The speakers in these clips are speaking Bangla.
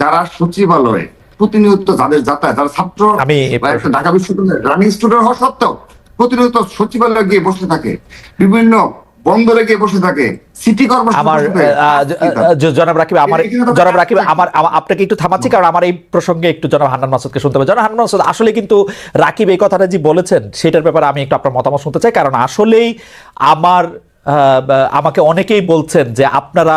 যারা সচিবালয়ে প্রতিনিয়ত যাদের যাতায়াত যারা ছাত্র ঢাকা বিশ্ববিদ্যালয়ের রানিং স্টুডেন্ট হওয়া সত্ত্বেও প্রতিনিয়ত সচিবালয়ে গিয়ে বসে থাকে বিভিন্ন বন্দরে গিয়ে বসে থাকে সিটি আমার জনাব রাকিব আমার জনাব রাকিব আমার আপনাকে একটু থামাচ্ছি কারণ আমার এই প্রসঙ্গে একটু জনাব হান্নান মাসুদকে শুনতে হবে। জনাব হান্নান মাসুদ আসলে কিন্তু রাকিব এই কথাটা যে বলেছেন সেটার ব্যাপারে আমি একটু আপনার মতামত শুনতে চাই। কারণ আসলেই আমার আমাকে অনেকেই বলছেন যে আপনারা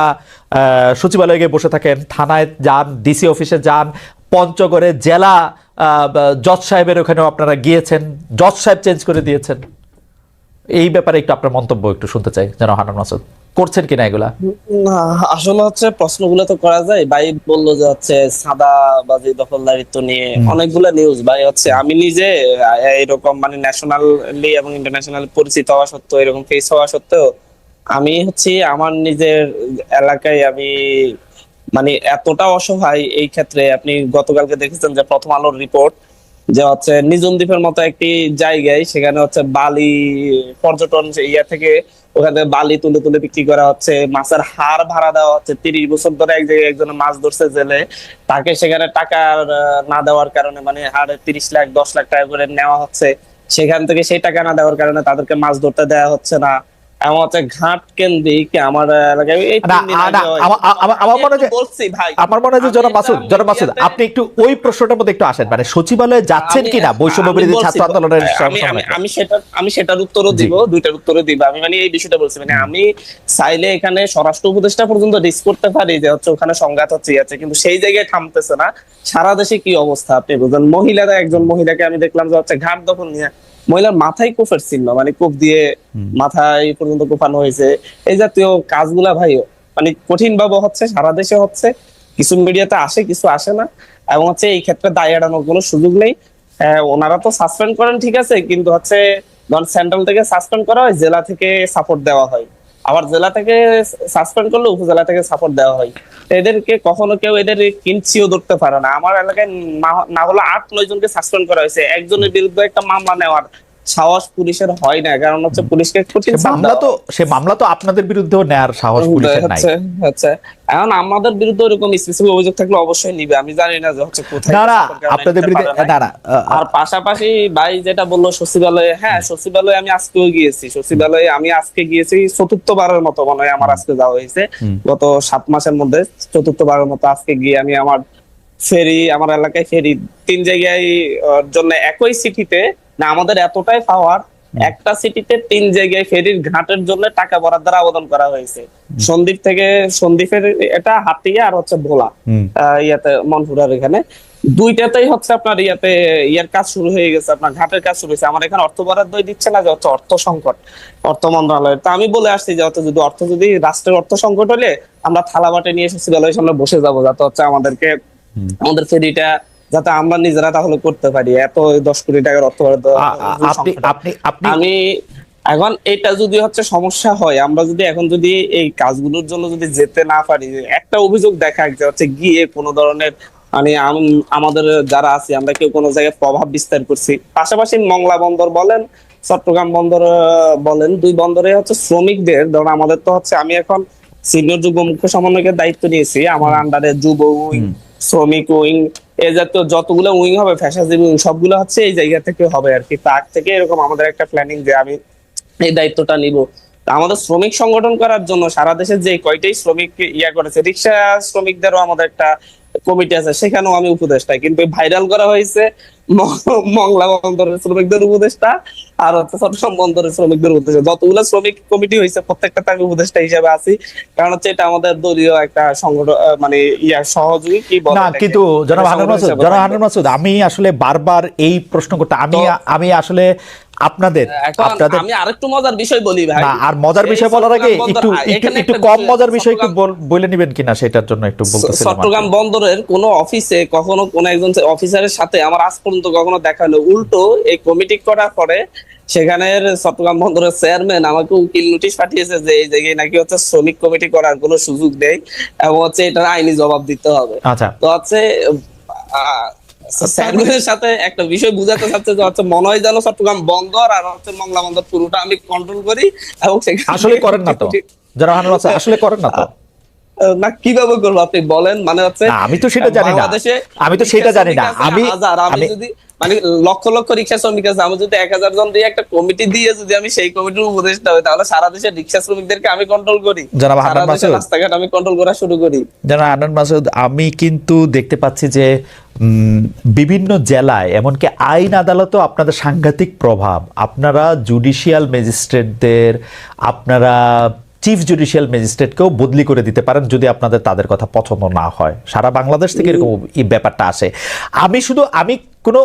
সচিবালয়ে গিয়ে বসে থাকেন, থানায় যান ডিসি অফিসে যান, পঞ্চগড়ে জেলা জজ সাহেবের ওখানেও আপনারা গিয়েছেন, জজ সাহেব চেঞ্জ করে দিয়েছেন। এই ব্যাপারে একটু আপনার মন্তব্য একটু শুনতে চাই যেন হানান মাসুদ। করছেন কিনা এগুলা? না আসলে হচ্ছে প্রশ্নগুলো তো করা যায়। ভাই বলল যে হচ্ছে সাদা বাজি দখলদারিত্ব নিয়ে অনেকগুলো নিউজ ভাই হচ্ছে আমি নিজে এরকম মানে ন্যাশনালি এবং ইন্টারন্যাশনাল পরিচিত হওয়া সত্ত্বেও এরকম ফেস হওয়া সত্ত্বেও আমি হচ্ছে আমার নিজের এলাকায় আমি মানে এতটা অসহায় এই ক্ষেত্রে আপনি গতকালকে দেখেছেন যে প্রথম আলোর রিপোর্ট যে হচ্ছে নিজম দ্বীপের মতো একটি জায়গায়, সেখানে হচ্ছে বালি পর্যটন ইয়া থেকে ওখানে বালি তুলে তুলে বিক্রি করা হচ্ছে। মাছের হার ভাড়া দেওয়া হচ্ছে। তিরিশ বছর ধরে এক জায়গায় একজন মাছ ধরছে জেলে। তাকে সেখানে টাকা না দেওয়ার কারণে মানে হার তিরিশ লাখ, দশ লাখ টাকা করে নেওয়া হচ্ছে। সেখান থেকে সেই টাকা না দেওয়ার কারণে তাদেরকে মাছ ধরতে দেওয়া হচ্ছে না। এমন ঘাট কেন্দ্রিক আমার এলাকায় এই না, তিন দিন না, আগে হয়। আমার- আমার- আমার মনে যে- আমি বলছি ভাই। আমার মনে যে জনাব মাসুদ জনাব মাসুদ আপনি একটু ওই প্রশ্নটার মধ্যে একটু আসেন। মানে সচিবালয়ে যাচ্ছেন কিনা বৈষম্য বিরোধী ছাত্র আন্দোলনের আমি আমি সেটা আমি সেটার উত্তরও দিব দুইটার উত্তরও দিব। আমি মানে এই বিষয়টা বলছি মানে আমি চাইলে এখানে স্বরাষ্ট্র উপদেষ্টা পর্যন্ত রিস্ক করতে পারি যে হচ্ছে ওখানে সংঘাত হচ্ছে আছে কিন্তু সেই জায়গায় থামতেছে না। সারা দেশে কি অবস্থা আপনি বুঝলেন মহিলারা একজন মহিলাকে আমি দেখলাম যে হচ্ছে ঘাট দখল নিয়ে মহিলার মাথায় কোফের চিহ্ন মানে কোপ দিয়ে মাথায় পর্যন্ত কোপানো হয়েছে। এই জাতীয় কাজগুলা ভাই মানে কঠিন ভাবে হচ্ছে সারা দেশে হচ্ছে কিছু মিডিয়াতে আসে কিছু আসে না। এবং হচ্ছে এই ক্ষেত্রে দায় এড়ানোর কোনো সুযোগ নেই। হ্যাঁ, ওনারা তো সাসপেন্ড করেন ঠিক আছে কিন্তু হচ্ছে ধরুন সেন্ট্রাল থেকে সাসপেন্ড করা হয় জেলা থেকে সাপোর্ট দেওয়া হয়। আবার জেলা থেকে সাসপেন্ড করলে উপজেলা থেকে সাপোর্ট দেওয়া হয়। এদেরকে কখনো কেউ এদের কিঞ্চিও ধরতে পারে না। আমার এলাকায় না- না হলে আট নয় জনকে সাসপেন্ড করা হয়েছে। একজনের বিরুদ্ধে একটা মামলা নেওয়ার সাহস পুলিশের হয় না কারণ হচ্ছে পুলিশকে কঠিন মামলা তো সে মামলা তো আপনাদের বিরুদ্ধেও নেয়ার সাহস পুলিশের নাই। হচ্ছে এখন আমাদের বিরুদ্ধে ওরকম স্পেসিফিক অভিযোগ থাকলে অবশ্যই নিবে। আমি জানি না যে হচ্ছে কোথায় না না আপনাদের বিরুদ্ধে না আর পাশাপাশি ভাই যেটা বলল সচিবালয়ে হ্যাঁ সচিবালয়ে আমি আজকেও গিয়েছি। সচিবালয়ে আমি আজকে গিয়েছি চতুর্থবারের মতো মনে হয় আমার আজকে যাওয়া হয়েছে। গত সাত মাসের মধ্যে চতুর্থবারের মতো আজকে গিয়ে আমি আমার ফেরি আমার এলাকায় ফেরি তিন জায়গায় জন্য একই সিটিতে না আমাদের এতটাই পাওয়ার একটা সিটিতে তিন জায়গায় ফেরির ঘাটের জন্য টাকা বরাদ্দের আবেদন করা হয়েছে। সন্দ্বীপ থেকে সন্দ্বীপের এটা হাতিয়া আর হচ্ছে ভোলা ইয়াতে মনপুরার এখানে। দুইটাতেই হচ্ছে আপনার ইয়াতে ইয়ার কাজ শুরু হয়ে গেছে আপনার ঘাটের কাজ শুরু হয়েছে। আমার এখানে অর্থ বরাদ্দ দিচ্ছে না যে হচ্ছে অর্থ সংকট অর্থ মন্ত্রণালয়ের তা আমি বলে আসছি যে হচ্ছে যদি অর্থ যদি রাষ্ট্রের অর্থ সংকট হলে আমরা থালা বাটে নিয়ে এসেছি সচিবালয়ের সামনে বসে যাব যাতে হচ্ছে আমাদেরকে আমাদের ফেরিটা যাতে আমরা নিজেরা তাহলে করতে পারি। এত দশ কোটি টাকার অর্থ আপনি আপনি আপনি আমি এখন এটা যদি হচ্ছে সমস্যা হয় আমরা যদি এখন যদি এই কাজগুলোর জন্য যদি যেতে না পারি একটা অভিযোগ দেখা যে হচ্ছে গিয়ে কোনো ধরনের মানে আমাদের যারা আছি আমরা কেউ কোনো জায়গায় প্রভাব বিস্তার করছি। পাশাপাশি মংলা বন্দর বলেন চট্টগ্রাম বন্দর বলেন দুই বন্দরে হচ্ছে শ্রমিকদের ধরুন আমাদের তো হচ্ছে আমি এখন সিনিয়র যুগ্ম মুখ্য সমন্বয়কের দায়িত্ব নিয়েছি আমার আন্ডারে যুব শ্রমিক উইং, এ জাতীয় যতগুলো উইং হবে ফ্যাশন উইং, সবগুলো হচ্ছে এই জায়গা থেকে হবে আর কি। তার থেকে এরকম আমাদের একটা প্ল্যানিং যে আমি এই দায়িত্বটা নিব। আমাদের শ্রমিক সংগঠন করার জন্য সারা দেশে যে কয়টাই শ্রমিক ইয়া করেছে, রিক্সা শ্রমিকদেরও আমাদের একটা কমিটি আছে সেখানেও আমি উপদেষ্টা। কিন্তু ভাইরাল করা হয়েছে মংলা বন্দরের শ্রমিকদের উপদেষ্টা আর হচ্ছে চট্টগ্রাম বন্দরের শ্রমিকদের উপদেষ্টা। যতগুলো শ্রমিক কমিটি হয়েছে প্রত্যেকটাতে আমি উপদেষ্টা হিসেবে আছি। কারণ হচ্ছে এটা আমাদের দলীয় একটা সংগঠন মানে ইয়া সহযোগী কি বলে না কিন্তু জনাব এটা মাসুদ জনাব থাকবে। মাসুদ আমি আসলে বারবার এই প্রশ্ন করতে আমি আমি আসলে আপনাদের আপনাদের আমি আরেকটু মজার বিষয় বলি ভাই। না আর মজার বিষয় বলার আগে একটু একটু একটা কম মজার বিষয় একটু বলে নিবেন কিনা সেটার জন্য একটু বলতেছিলাম চট্টগ্রাম বন্দরের কোন অফিসে কখনো কোন একজন অফিসারের সাথে আমার আজ পর্যন্ত কখনো দেখা হলো উল্টো এই কমিটি করার পরে সেখানের চট্টগ্রাম বন্দরের চেয়ারম্যান আমাকে উকিল নোটিশ পাঠিয়েছে যে এই জায়গায় নাকি হচ্ছে শ্রমিক কমিটি করার কোনো সুযোগ নেই এবং হচ্ছে এটার আইনি জবাব দিতে হবে। আচ্ছা। তো হচ্ছে আহ, চেয়ারম্যানের সাথে একটা বিষয় বুঝাতে চাচ্ছে যে হচ্ছে মনে হয় যেন চট্টগ্রাম বন্দর আর হচ্ছে মংলা বন্দর পুরোটা আমি কন্ট্রোল করি এবং আসলে করেন না তো। যারা আসলে করেন না তো। না কীভাবে করব আপনি বলেন মানে হচ্ছে আমি তো সেটা জানি না। আমি তো সেটা জানি না। আমি- আমি যদি মানে লক্ষ লক্ষ রিক্সা শ্রমিক আছে আমি যদি এক হাজার জন দিয়ে একটা কমিটি দিয়ে যদি আমি সেই কমিটির উপদেষ্টা হই তাহলে সারা দেশের রিক্সা শ্রমিকদেরকে আমি কন্ট্রোল করি জনাব হান্নান মাসুদ। রাস্তাঘাট আমি কন্ট্রোল করা শুরু করি যারা আনন্দ মাসুদ আমি কিন্তু দেখতে পাচ্ছি যে উম, বিভিন্ন জেলায় এমনকি আইন আদালতও আপনাদের সাংঘাতিক প্রভাব আপনারা জুডিশিয়াল ম্যাজিস্ট্রেটদের আপনারা চিফ জুডিশিয়াল ম্যাজিস্ট্রেটকেও বদলি করে দিতে পারেন যদি আপনাদের তাদের কথা পছন্দ না হয়। সারা বাংলাদেশ থেকে এরকম এই ব্যাপারটা আসে। আমি শুধু আমি কোনো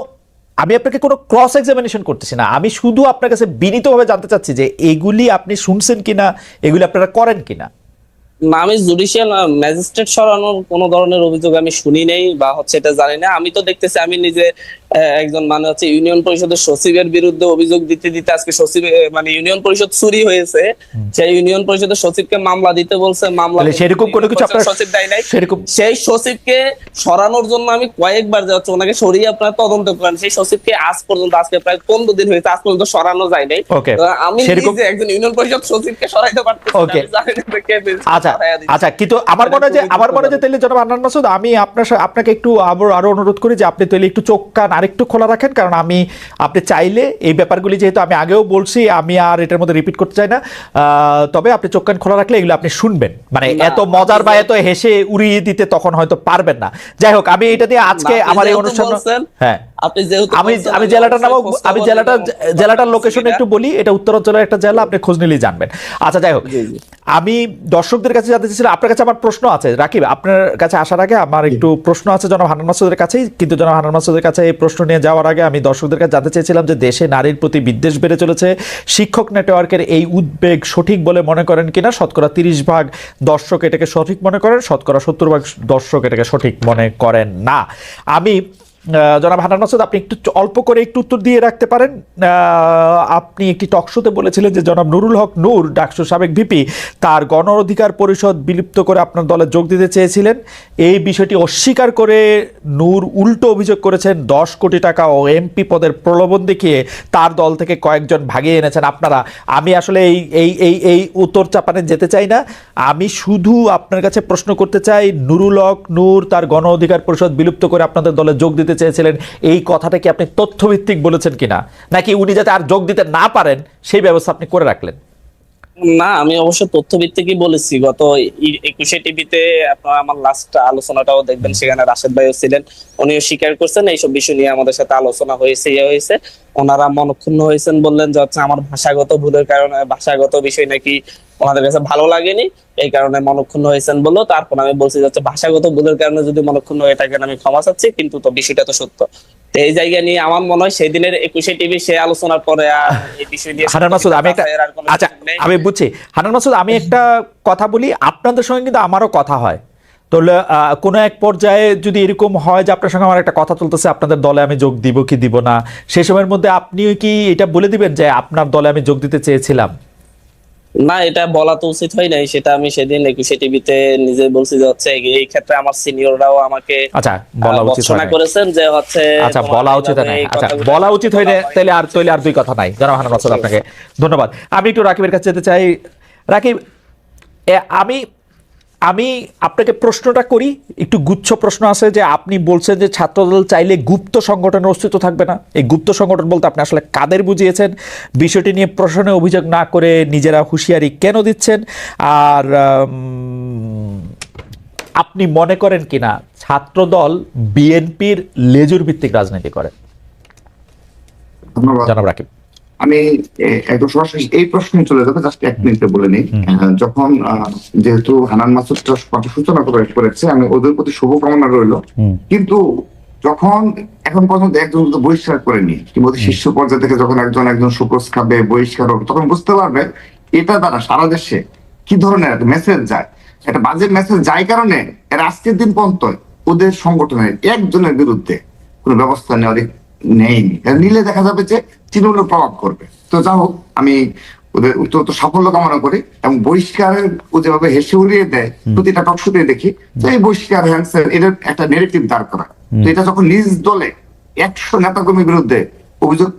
আমি আপনাকে কোনো ক্রস এক্সামিনেশন করতেছি না। আমি শুধু আপনার কাছে বিনীতভাবে জানতে চাচ্ছি যে এগুলি আপনি শুনছেন কিনা এগুলি আপনারা করেন কিনা। না আমি জুডিশিয়াল ম্যাজিস্ট্রেট সরানোর কোন ধরনের অভিযোগ আমি শুনি নেই বা হচ্ছে এটা জানি না। আমি তো দেখতেছি আমি নিজে একজন মানে হচ্ছে ইউনিয়ন পরিষদের সচিবের বিরুদ্ধে অভিযোগ দিতে দিতে আজকে সচিব মানে ইউনিয়ন পরিষদ চুরি হয়েছে। সেই ইউনিয়ন পরিষদের সচিবকে মামলা দিতে বলছে মামলা সেরকম কোনো কিছু আপনার সচিব দেয় নাই। সেরকম সেই সচিবকে সরানোর জন্য আমি কয়েকবার যাচ্ছি ওনাকে সরিয়ে আপনারা তদন্ত করেন। সেই সচিবকে আজ পর্যন্ত আজকে প্রায় পনেরো দিন হয়েছে আজ পর্যন্ত সরানো যায় নাই। আমি নিজে একজন ইউনিয়ন পরিষদ সচিবকে সরাইতে পারতেছি না। আচ্ছা আচ্ছা কিন্তু আমার মনে হয় যে আমার মনে হয় যে। তাহলে জনাব আন্নান মাসুদ আমি আপনার আপনাকে একটু আবার আরও অনুরোধ করি যে আপনি তাহলে একটু চোখ কান আরেকটু খোলা রাখেন কারণ আমি আপনি চাইলে এই ব্যাপারগুলি যেহেতু আমি আগেও বলছি আমি আর এটার মধ্যে রিপিট করতে চাই না। আহ, তবে আপনি চোখ কান খোলা রাখলে এগুলো আপনি শুনবেন। মানে এত মজার বা এত হেসে উড়িয়ে দিতে তখন হয়তো পারবেন না। যাই হোক আমি এটা দিয়ে আজকে আমার এই অনুষ্ঠান হ্যাঁ। আপনি যেহেতু আমি আমি জেলাটার নাম আমি জেলাটা। জেলাটার লোকেশন একটু বলি এটা উত্তরাঞ্চলের একটা জেলা আপনি খোঁজ নিলেই জানবেন। আচ্ছা যাই হোক। আমি দর্শকদের কাছে জানতে চাইছিলাম আপনার কাছে আমার প্রশ্ন আছে রাকিব আপনার কাছে আসার আগে আমার একটু প্রশ্ন আছে জনাব হানান মাসুদের কাছেই কিন্তু জনাব হানান মাসুদের কাছে এই প্রশ্ন নিয়ে যাওয়ার আগে আমি দর্শকদের কাছে জানতে চেয়েছিলাম যে দেশে নারীর প্রতি বিদ্বেষ বেড়ে চলেছে শিক্ষক নেটওয়ার্কের এই উদ্বেগ সঠিক বলে মনে করেন কিনা? শতকরা তিরিশ ভাগ দর্শক এটাকে সঠিক মনে করেন শতকরা সত্তর ভাগ দর্শক এটাকে সঠিক মনে করেন না। আমি জনাব হানান মাসুদ আপনি একটু অল্প করে একটু উত্তর দিয়ে রাখতে পারেন। আপনি একটি টকশোতে বলেছিলেন যে জনাব নুরুল হক নূর, ডাকসু সাবেক ভিপি তার গণ অধিকার পরিষদ বিলুপ্ত করে আপনার দলে যোগ দিতে চেয়েছিলেন। এই বিষয়টি অস্বীকার করে নূর উল্টো অভিযোগ করেছেন, দশ কোটি টাকা ও এমপি পদের প্রলোভন দেখিয়ে তার দল থেকে কয়েকজন ভাগিয়ে এনেছেন আপনারা। আমি আসলে এই এই এই এই উত্তর চাপানে যেতে চাই না। আমি শুধু আপনার কাছে প্রশ্ন করতে চাই, নুরুল হক নূর তার গণ অধিকার পরিষদ বিলুপ্ত করে আপনাদের দলে যোগ দিতে চেয়েছিলেন, এই কথাটা কি আপনি তথ্যভিত্তিক বলেছেন কিনা? নাকি উনি যাতে আর যোগ দিতে না পারেন, সেই ব্যবস্থা আপনি করে রাখলেন? না, আমি অবশ্য তথ্য ভিত্তিকই বলেছি। গত একুশে টিভিতে আপনারা আমার লাস্ট আলোচনাটাও দেখবেন, সেখানে রাশেদ ভাইও ছিলেন, উনিও স্বীকার করছেন, এইসব বিষয় নিয়ে আমাদের সাথে আলোচনা হয়েছে ইয়ে হয়েছে। ওনারা মনক্ষুণ্ণ হয়েছেন বললেন যে হচ্ছে আমার ভাষাগত ভুলের কারণে, ভাষাগত বিষয় নাকি ওনাদের কাছে ভালো লাগেনি এই কারণে মনক্ষুণ্ণ হয়েছেন বলল তারপর আমি বলছি যাচ্ছে ভাষাগত ভুলের কারণে যদি মনক্ষুণ্ণ হয়ে থাকেন আমি ক্ষমা চাচ্ছি কিন্তু তো বিষয়টা তো সত্য। তো এই জায়গা নিয়ে আমার মনে হয় সেই দিনের একুশে টিভি সে আলোচনার পরে এই বিষয় নিয়ে হানান মাসুদ আমি একটা আচ্ছা আমি বুঝছি। হানান মাসুদ আমি একটা কথা বলি আপনাদের সঙ্গে কিন্তু আমারও কথা হয়। আহ, কোনো এক পর্যায়ে যদি এরকম হয় যে আপনার সঙ্গে আমার একটা কথা চলতেছে আপনাদের দলে আমি যোগ দিব কি দিব না সেই সময়ের মধ্যে আপনিও কি এটা বলে দিবেন যে আপনার দলে আমি যোগ দিতে চেয়েছিলাম? না এটা বলা তো উচিত হয় নাই সেটা আমি সেদিন একুশে টিভিতে নিজে বলছি যে হচ্ছে এই ক্ষেত্রে আমার সিনিয়ররাও আমাকে আচ্ছা বলা উচিত হয় করেছেন যে হচ্ছে আচ্ছা বলা উচিত হয় নাই। এই আচ্ছা বলা উচিত হয় না তাহলে আর তাহলে আর দুই কথা নাই। জানাব হানান আপনাকে ধন্যবাদ। আমি একটু রাকিবের কাছে যেতে চাই। রাকিব আমি আমি আপনাকে প্রশ্নটা করি একটু গুচ্ছ প্রশ্ন আছে যে আপনি বলছেন যে ছাত্রদল চাইলে গুপ্ত সংগঠনের অস্তিত্ব থাকবে না। এই গুপ্ত সংগঠন বলতে আপনি আসলে কাদের বুঝিয়েছেন? বিষয়টি নিয়ে প্রশ্নে অভিযোগ না করে নিজেরা হুঁশিয়ারি কেন দিচ্ছেন? আর আপনি মনে করেন কিনা ছাত্রদল বিএনপির লেজুর ভিত্তিক রাজনীতি করে? ধন্যবাদ। জনাব রাকিব। আমি একদম সরাসরি এই প্রশ্নে চলে যাব জাস্ট এক মিনিটে বলে নিই। যখন যেহেতু হানান মাসুদ কথা সূচনা করে- করেছে আমি ওদের প্রতি শুভকামনা রইল। কিন্তু যখন এখন পর্যন্ত একজন যদি বহিষ্কার করেনি কিংবা শীর্ষ পর্যায়ে থেকে যখন একজন একজন সুকোষ খাবে বহিষ্কার হবে তখন বুঝতে পারবে এটা দ্বারা সারা দেশে কি ধরনের একটা মেসেজ যায়। একটা বাজে মেসেজ যায় কারণে এর আজকের দিন পর্যন্ত ওদের সংগঠনের একজনের বিরুদ্ধে কোনো ব্যবস্থা নেওয়ার নেয়নি নিলে দেখা যাবে যে তৃণমূলের প্রভাব করবে। তো যা হোক আমি ওদের সাফল্য কামনা করি এবং বহিষ্কারের ও যেভাবে হেসে উড়িয়ে দেয় প্রতিটা টকশুতে দেখি যে এই বহিষ্কার হ্যান্সেল এটার একটা নেগেটিভ দাঁড় করা তো এটা যখন নিজ দলে একশো নেতাকর্মীর বিরুদ্ধে অভিযোগ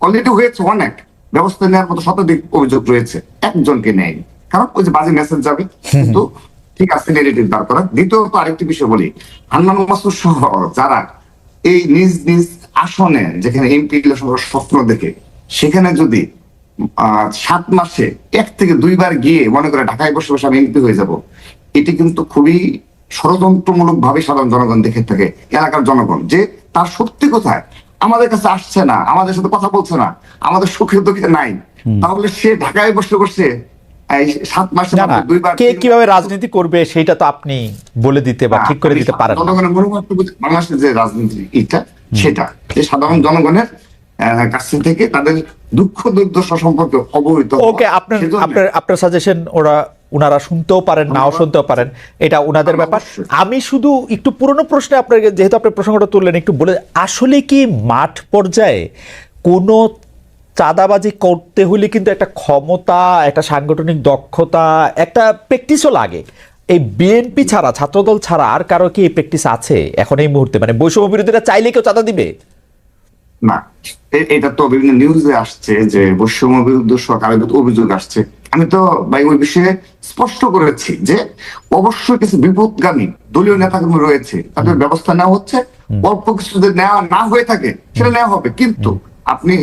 অলরেডি হয়েছে অনেক ব্যবস্থা নেওয়ার মতো শতাধিক অভিযোগ রয়েছে একজনকে নেয়নি। কারণ ওই যে বাজে মেসেজ যাবে কিন্তু ঠিক আছে নেগেটিভ দাঁড় করা দ্বিতীয়ত আরেকটি বিষয় বলি হান্নান মাসুদ সহ যারা এই নিজ নিজ আসনে যেখানে এমপি স্বপ্ন দেখে সেখানে যদি সাত মাসে এক থেকে দুইবার গিয়ে মনে করে ঢাকায় বসে বসে আমি এমপি হয়ে যাব এটি কিন্তু খুবই ষড়যন্ত্রমূলক ভাবে সাধারণ জনগণ দেখে থাকে এলাকার জনগণ যে তার সত্যি কোথায়? আমাদের কাছে আসছে না আমাদের সাথে কথা বলছে না আমাদের সুখে দুঃখে নাই। তাহলে সে ঢাকায় বসে বসে সাত মাসে না না মাত্র দুইবার কে কীভাবে রাজনীতি করবে সেটা তো আপনি বলে দিতে বা ঠিক করে দিতে পারেন। জনগণের মনোভাবটা বুঝে- বাংলাদেশের যে রাজনীতি এটা সেটা। যে সাধারণ জনগণের কাছ থেকে তাদের দুঃখ দুর্দশা সম্পর্কে অবহিত ওকে আপনার আপনার আপনার সাজেশন ওরা উনারা শুনতেও পারেন নাও শুনতেও পারেন। এটা উনাদের ব্যাপার। আমি শুধু একটু পুরনো প্রশ্নে আপনাকে যেহেতু আপনি প্রসঙ্গটা তুললেন একটু বলে আসলে কি মাঠ পর্যায়ে কোনো চাঁদাবাজি করতে হলে কিন্তু একটা ক্ষমতা একটা সাংগঠনিক দক্ষতা একটা প্র্যাকটিসও লাগে। এই বিএনপি ছাড়া ছাত্রদল ছাড়া আর কারও কি এই প্র্যাকটিস আছে? এখন এই মুহূর্তে মানে বৈষম্য বিরোধীরা চাইলে কেউ চাঁদা দিবে? না এটা তো বিভিন্ন নিউজে আসছে যে বৈষম্য বিরুদ্ধে সরকারের অভিযোগ আসছে। আমি তো ভাই ওই বিষয়ে স্পষ্ট করেছি যে অবশ্যই কিছু বিপদগামী দলীয় নেতাকর্মী রয়েছে তাদের ব্যবস্থা নেওয়া হচ্ছে। অল্প কিছু যদি নেওয়া না হয়ে থাকে সেটা নেওয়া হবে। কিন্তু আপনি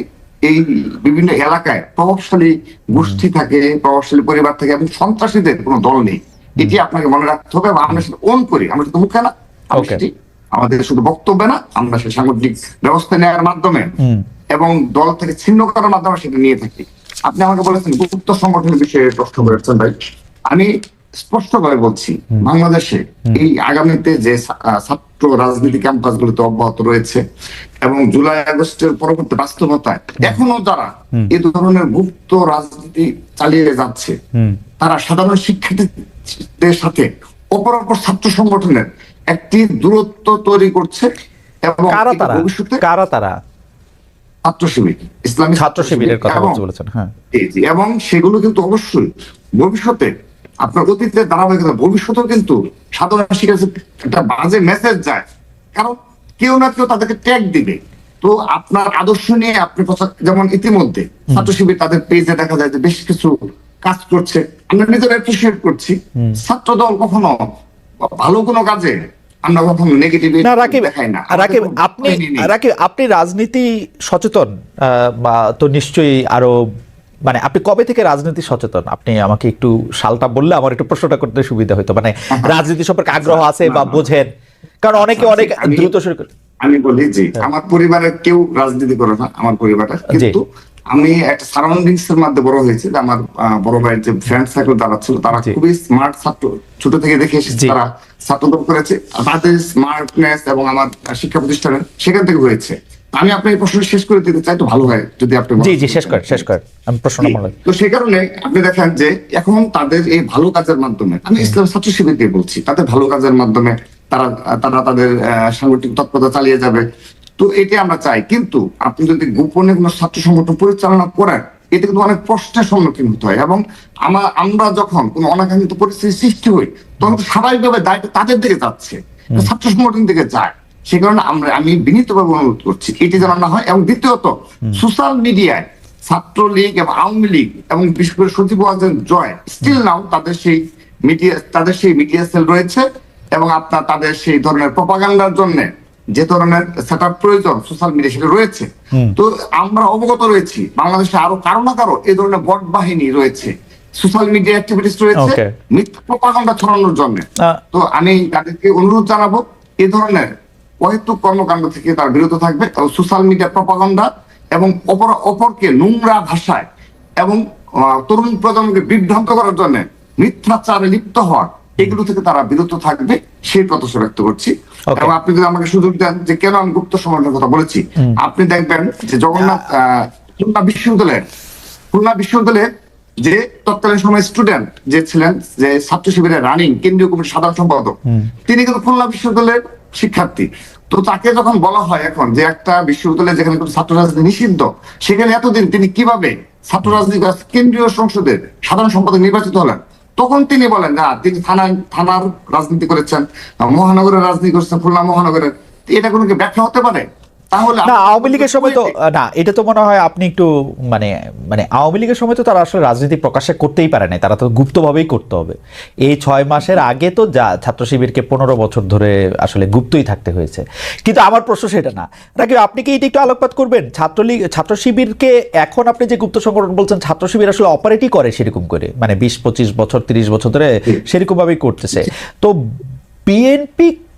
এই বিভিন্ন এলাকায় প্রভাবশালী গোষ্ঠী থাকে প্রভাবশালী পরিবার থাকে এবং সন্ত্রাসীদের কোনো দল নেই। এটি আপনাকে মনে রাখতে হবে এবং আমরা সেটা অন করি আমরা শুধু মুখে না সেটি আমাদের শুধু বক্তব্য না আমরা সেই সাংগঠনিক ব্যবস্থা নেওয়ার মাধ্যমে এবং দল থেকে ছিন্ন করার মাধ্যমে সেটা নিয়ে থাকি। আপনি আমাকে বলেছেন গুপ্ত সংগঠনের বিষয়ে প্রশ্ন করেছেন ভাই। আমি স্পষ্ট করে বলছি বাংলাদেশে এই আগামীতে যে ছাত্র রাজনীতি ক্যাম্পাস গুলিতে অব্যাহত রয়েছে এবং জুলাই আগস্টের পরবর্তী বাস্তবতায় এখনও যারা এই ধরনের গুপ্ত রাজনীতি চালিয়ে যাচ্ছে। তারা সাধারণ শিক্ষার্থীদের সাথে অপর অপর ছাত্র সংগঠনের একটি দূরত্ব তৈরি করছে এবং ভবিষ্যতে কারা তারা? ছাত্র শিবির ইসলামী ছাত্র শিবিরের কথা বলেছেন হ্যাঁ। এবং সেগুলো কিন্তু অবশ্যই ভবিষ্যতে আপনার অতীতের ধারাবাহিকতা ভবিষ্যতেও কিন্তু সাধারণ শিক্ষার্থী একটা বাজে মেসেজ যায়। কারণ কেউ না কেউ তাদেরকে ট্যাগ দিবে। তো আপনার আদর্শ নিয়ে আপনি যেমন ইতিমধ্যে ছাত্র শিবির তাদের পেজে দেখা যায় যে বেশ কিছু কাজ করছে। আমরা নিজেরা অ্যাপ্রিসিয়েট করছি। ছাত্র দল কখনো ভালো কোনো কাজে আমরা কখনো নেগেটিভ না রাকিব না। রাকিব আপনি রাকিব আপনি রাজনীতি সচেতন? বা তো নিশ্চয়ই আরও মানে আপনি কবে থেকে রাজনীতি সচেতন? আপনি আমাকে একটু সালটা বললে আমার একটু প্রশ্নটা করতে সুবিধা হতো মানে রাজনীতি সম্পর্কে আগ্রহ আছে বা। বোঝেন? কারণ অনেকে আচ্ছা, অনেক দ্রুত শুরু করে আমি বলি যে আমার পরিবারের কেউ রাজনীতি করে না আমার পরিবারটা। কিন্তু আমি একটা সারাউন্ডিংস এর মধ্যে বড় হয়েছি যে আমার বড় ভাইয়ের যে ফ্রেন্ড সার্কেল যারা ছিল তারা খুবই স্মার্ট ছাত্র। ছোট থেকে দেখে এসেছে তারা ছাত্রদল করেছে। তাদের স্মার্টনেস এবং আমার শিক্ষা প্রতিষ্ঠানের সেখান থেকে হয়েছে। আমি আপনার এই প্রশ্ন শেষ করে দিতে চাই তো ভালো হয় যদি আপনি জি জি শেষ করেন শেষ করেন আমি প্রশ্নটা মনে তো সেই কারণে আপনি দেখেন যে এখন তাদের এই ভালো কাজের মাধ্যমে আমি ইসলাম ছাত্র শিবিরকে বলছি তাদের ভালো কাজের মাধ্যমে তারা তারা তাদের সাংগঠনিক তৎপরতা চালিয়ে যাবে। তো এটি আমরা চাই। কিন্তু আপনি যদি গোপনে কোনো ছাত্র সংগঠন পরিচালনা করেন এতে কিন্তু অনেক প্রশ্নের সম্মুখীন হতে হয় এবং আমরা আমরা যখন কোনো অনাকাঙ্ক্ষিত পরিস্থিতি সৃষ্টি হই তখন স্বাভাবিকভাবে দায়িত্ব তাদের দিকে যাচ্ছে ছাত্র সংগঠন দিকে যায়। সে কারণে আমরা আমি বিনীতভাবে অনুরোধ করছি এটি যেন না হয় এবং দ্বিতীয়ত সোশ্যাল মিডিয়ায় ছাত্রলীগ এবং আওয়ামী লীগ এবং বিশেষ করে সচিব জয় স্টিল নাও তাদের সেই মিডিয়া তাদের সেই মিডিয়া সেল রয়েছে এবং আপনার তাদের সেই ধরনের প্রপাগান্ডার জন্য যে ধরনের সেট প্রয়োজন সোশ্যাল মিডিয়া সেটা রয়েছে। তো আমরা অবগত রয়েছি বাংলাদেশে আরও কারও না কারও এই ধরনের বট বাহিনী রয়েছে। সোশ্যাল মিডিয়া অ্যাক্টিভিটিস রয়েছে মিথ্যা প্রপাগান্ডা ছড়ানোর জন্য। তো আমি তাদেরকে অনুরোধ জানাব এই ধরনের অহেতুক কর্মকাণ্ড থেকে তার বিরত থাকবে এবং সোশ্যাল মিডিয়া প্রপাগান্ডা এবং অপর অপরকে নোংরা ভাষায় এবং তরুণ প্রজন্মকে বিভ্রান্ত করার জন্য মিথ্যাচারে লিপ্ত হওয়ার এগুলো থেকে তারা বিরত থাকবে সেই প্রত্যাশা ব্যক্ত করছি। এবং আপনি যদি আমাকে সুযোগ দেন যে কেন আমি গুপ্ত সমাজের কথা বলেছি আপনি দেখবেন যে জগন্নাথ খুলনা বিশ্ববিদ্যালয়ের খুলনা বিশ্ববিদ্যালয়ে যে তৎকালীন সময় স্টুডেন্ট যে ছিলেন যে ছাত্র শিবিরের রানিং কেন্দ্রীয় কমিটির সাধারণ সম্পাদক তিনি কিন্তু খুলনা বিশ্ববিদ্যালয়ের শিক্ষার্থী। তো তাকে যখন বলা হয় এখন যে একটা বিশ্ববিদ্যালয়ে যেখানে কোনো ছাত্র রাজনীতি নিষিদ্ধ সেখানে এতদিন তিনি কীভাবে ছাত্র রাজনীতি কেন্দ্রীয় সংসদের সাধারণ সম্পাদক নির্বাচিত হলেন? তখন তিনি বলেন, না, তিনি থানায় থানার রাজনীতি করেছেন, মহানগরের রাজনীতি করেছেন, খুলনা মহানগরের। এটা কোনো কি ব্যাখ্যা হতে পারে? তাহলে না আওয়ামী লীগের সময় তো না এটা তো মনে হয় আপনি একটু মানে মানে আওয়ামী লীগের সময় তো তারা আসলে রাজনীতি প্রকাশ্যে করতেই পারে না তারা তো গুপ্তভাবেই করতে হবে। এই ছয় মাসের আগে তো যা ছাত্র শিবিরকে পনেরো বছর ধরে আসলে গুপ্তই থাকতে হয়েছে। কিন্তু আমার প্রশ্ন সেটা না। নাকি আপনি কি এটা একটু আলোকপাত করবেন? ছাত্রলীগ ছাত্র শিবিরকে এখন আপনি যে গুপ্ত সংগঠন বলছেন ছাত্র শিবির আসলে অপারেটই করে সেরকম করে। মানে বিশ পঁচিশ বছর তিরিশ বছর ধরে সেরকম ভাবেই করতেছে। তো বিএনপি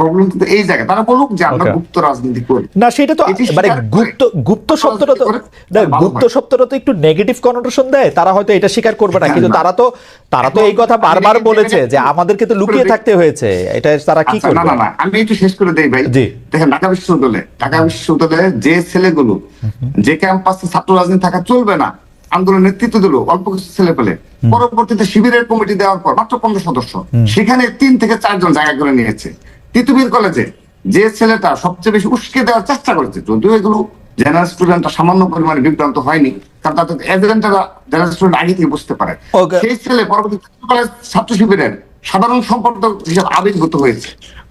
প্রবলেম কিন্তু এই জায়গায়। তারা বলুক যে আমরা গুপ্ত রাজনীতি করি। না সেটা তো মানে গুপ্ত গুপ্ত শব্দটা তো গুপ্ত শব্দটা তো একটু নেগেটিভ কনোটেশন দেয়। তারা হয়তো এটা স্বীকার করবে না। কিন্তু তারা তো তারা তো এই কথা বারবার বলেছে যে আমাদেরকে তো লুকিয়ে থাকতে হয়েছে। এটা তারা কি আচ্ছা, করবে? না না। আমি একটু শেষ করে দেই ভাই। দেখেন ঢাকা বিশ্ববিদ্যালয়ে ঢাকা বিশ্ববিদ্যালয়ে যে ছেলেগুলো যে ক্যাম্পাসে ছাত্র রাজনীতি থাকা চলবে না আন্দোলন নেতৃত্ব দিল অল্প কিছু ছেলে পেলে। পরবর্তীতে শিবিরের কমিটি দেওয়ার পর মাত্র পনেরো সদস্য। সেখানে তিন থেকে চারজন জায়গা করে নিয়েছে। তিতুমির কলেজে যে ছেলেটা সবচেয়ে বেশি উস্কে দেওয়ার চেষ্টা করেছে যদিও এগুলো জেনারেল স্টুডেন্টরা সামান্য পরিমাণে বিভ্রান্ত হয়নি কারণ তাদের এজেন্টরা জেনারেল স্টুডেন্ট আগে থেকে বুঝতে পারে। সেই ছেলে পরবর্তী কলেজ ছাত্র শিবিরের সাধারণ সম্পাদক হিসেবে আবির্ভূত হয়েছে।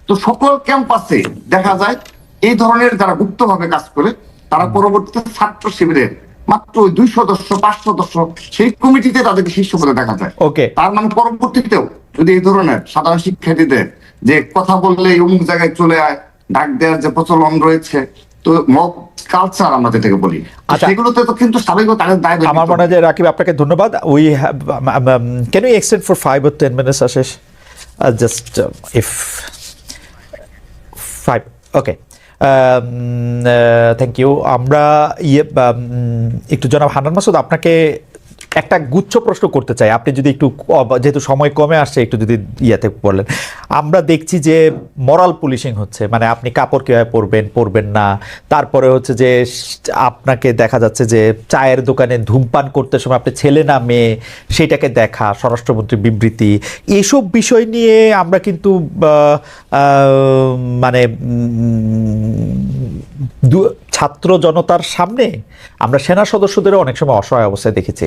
তো সকল ক্যাম্পাসে দেখা যায় এই ধরনের যারা গুপ্তভাবে কাজ করে তারা পরবর্তীতে ছাত্র শিবিরের মাত্র ওই দুই সদস্য পাঁচ সদস্য সেই কমিটিতে তাদেরকে শীর্ষ পদে দেখা যায়। ওকে তার মানে পরবর্তীতেও যদি এই ধরনের সাধারণ শিক্ষার্থীদের যে কথা বললে অমুক জায়গায় চলে আয় ডাক দেওয়ার যে প্রচলন রয়েছে। তো মব কালচার আমরা যেটাকে বলি। আচ্ছা। সেগুলোতে তো কিন্তু স্বাভাবিক তাদের দায় আমার মনে হয় রাকিব আপনাকে ধন্যবাদ। We can you extend for five or ten minutes আশেষ just if five okay thank you আমরা ইয়ে একটু জনাব হান্নান মাসুদ আপনাকে একটা গুচ্ছ প্রশ্ন করতে চাই। আপনি যদি একটু যেহেতু সময় কমে আসছে, একটু যদি ইয়াতে বলেন। আমরা দেখছি যে মরাল পুলিশিং হচ্ছে। মানে আপনি কাপড় কীভাবে পরবেন পরবেন না। তারপরে হচ্ছে যে আপনাকে দেখা যাচ্ছে যে চায়ের দোকানে ধূমপান করতে সময় আপনি ছেলে না মেয়ে, সেটাকে দেখা, স্বরাষ্ট্রমন্ত্রীর বিবৃতি। এসব বিষয় নিয়ে আমরা কিন্তু মানে ছাত্র জনতার সামনে আমরা সেনা সদস্যদেরও অনেক সময় অসহায় অবস্থায় দেখেছি।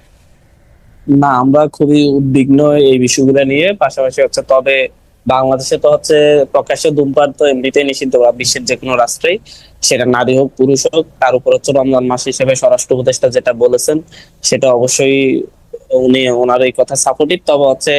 না, আমরা খুবই উদ্বিগ্ন এই বিষয়গুলো নিয়ে। পাশাপাশি হচ্ছে তবে বাংলাদেশে তো হচ্ছে প্রকাশ্য ধূমপান তো এমনিতেই নিষিদ্ধ বা বিশ্বের যে কোনো রাষ্ট্রেই। সেটা নারী হোক, পুরুষ হোক, তার উপর হচ্ছে রমজান মাস হিসেবে স্বরাষ্ট্র উপদেষ্টা যেটা বলেছেন, সেটা অবশ্যই উনি ওনার এই কথা সাপোর্টিভ তবে হচ্ছে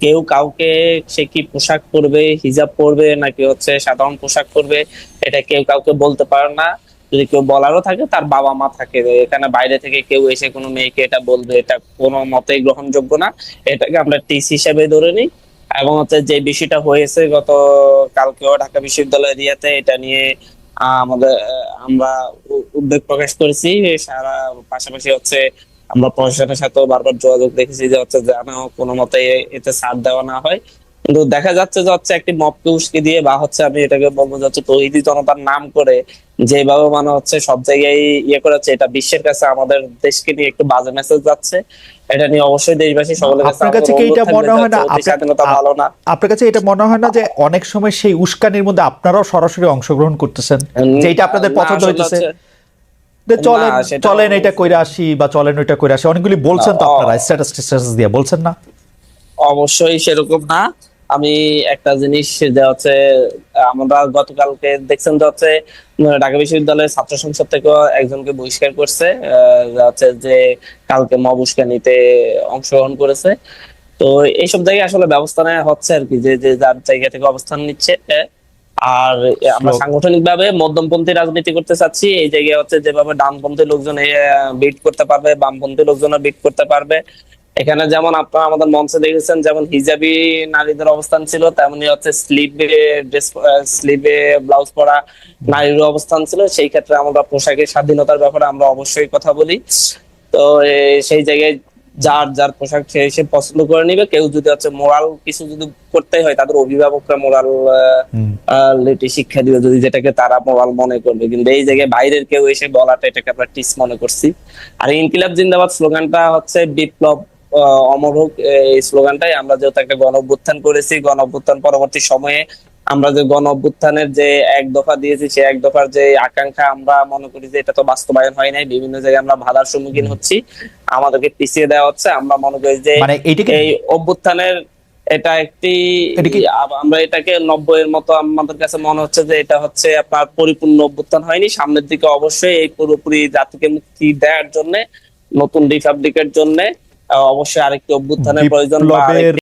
কেউ কাউকে সে কি পোশাক পরবে, হিজাব পরবে, নাকি হচ্ছে সাধারণ পোশাক পরবে, এটা কেউ কাউকে বলতে পারে না। যদি কেউ বলারও থাকে, তার বাবা মা থাকে এখানে বাইরে থেকে কেউ এসে কোনো মেয়েকে এটা বলবে, এটা কোনো মতেই গ্রহণযোগ্য না। এটাকে আমরা টিস হিসাবে ধরে নিই। এবং হচ্ছে যে বিষয়টা হয়েছে গত, কালকেও ঢাকা বিশ্ববিদ্যালয় এরিয়াতে এটা নিয়ে আমাদের আমরা উদ্বেগ প্রকাশ করেছি। সারা পাশাপাশি হচ্ছে আমরা প্রশাসনের সাথেও বারবার যোগাযোগ দেখেছি যে হচ্ছে যেন কোনো মতে এতে ছাড় দেওয়া না হয়। কিন্তু দেখা যাচ্ছে যে হচ্ছে একটি মপকে উস্কে দিয়ে বা হচ্ছে আমি এটাকে বলব যে হচ্ছে তহিদি জনতার নাম করে যেভাবে মানে হচ্ছে সব জায়গায় ইয়ে করেছে এটা বিশ্বের কাছে আমাদের দেশকে নিয়ে একটু বাজে মেসেজ যাচ্ছে। এটা নিয়ে অবশ্যই দেশবাসী সকলের কাছে আপনার কাছে কি এটা মনে হয় না স্বাধীনতা ভালো না? আপনার কাছে এটা মনে হয় না যে অনেক সময় সেই উস্কানির মধ্যে আপনারাও সরাসরি অংশগ্রহণ করতেছেন? যেটা আপনাদের পছন্দ হইতেছে। চলেন চলেন এটা কইরা আসি বা চলেন ওইটা কইরা আসি। অনেকগুলি বলছেন তো আপনারা স্ট্যাটাস স্ট্যাটাস দিয়ে। বলছেন না? অবশ্যই সেরকম না। আমি একটা জিনিস যে হচ্ছে আমরা গতকালকে দেখছেন যে হচ্ছে ঢাকা বিশ্ববিদ্যালয়ের ছাত্র সংসদ থেকে একজনকে বহিষ্কার করছে হচ্ছে যে কালকে মব উস্কানিতে অংশগ্রহণ করেছে। তো এইসব জায়গায় আসলে ব্যবস্থা নেওয়া হচ্ছে আর কি যে যে যার জায়গা থেকে অবস্থান নিচ্ছে। আর আমরা সাংগঠনিক ভাবে মধ্যমপন্থী রাজনীতি করতে চাচ্ছি এই জায়গায় হচ্ছে যেভাবে ডানপন্থী লোকজন বিট করতে পারবে বামপন্থী লোকজনও বিট করতে পারবে। এখানে যেমন আপনারা আমাদের মঞ্চে দেখেছেন যেমন হিজাবি নারীদের অবস্থান ছিল তেমনি হচ্ছে স্লিভে ড্রেস স্লিভে ব্লাউজ পরা নারীর অবস্থান ছিল। সেই ক্ষেত্রে আমরা পোশাকের স্বাধীনতার ব্যাপারে আমরা অবশ্যই কথা বলি। তো সেই জায়গায় যার যার পোশাক সে সে পছন্দ করে নিবে। কেউ যদি হচ্ছে মোরাল কিছু যদি করতে হয় তাদের অভিভাবকরা মোরাল লিটি শিক্ষা দিবে। যদি যেটাকে তারা মোরাল মনে করবে। কিন্তু এই জায়গায় বাইরের কেউ এসে বলাটা এটাকে আমরা টিস মনে করছি। আর ইনকিলাব জিন্দাবাদ স্লোগানটা হচ্ছে বিপ্লব অমর হোক এই স্লোগানটাই আমরা যেহেতু একটা গণ অভ্যুত্থান করেছি গণ অভ্যুত্থান পরবর্তী সময়ে আমরা যে গণ অভ্যুত্থানের যে এক দফা দিয়েছি সে এক দফার যে আকাঙ্ক্ষা আমরা মনে করি যে এটা তো বাস্তবায়ন হয় নাই বিভিন্ন জায়গায় আমরা বাধার সম্মুখীন হচ্ছি আমাদেরকে পিছিয়ে দেওয়া হচ্ছে আমরা মনে করি যে মানে এই অভ্যুত্থানের এটা একটি আমরা এটাকে নব্বই এর মতো আমাদের কাছে মনে হচ্ছে যে এটা হচ্ছে আপনার পরিপূর্ণ অভ্যুত্থান হয়নি সামনের দিকে অবশ্যই এই পুরোপুরি জাতিকে মুক্তি দেওয়ার জন্য নতুন রিপাবলিকের জন্য অবশ্যই আরেকটি অভ্যুত্থানের প্রয়োজন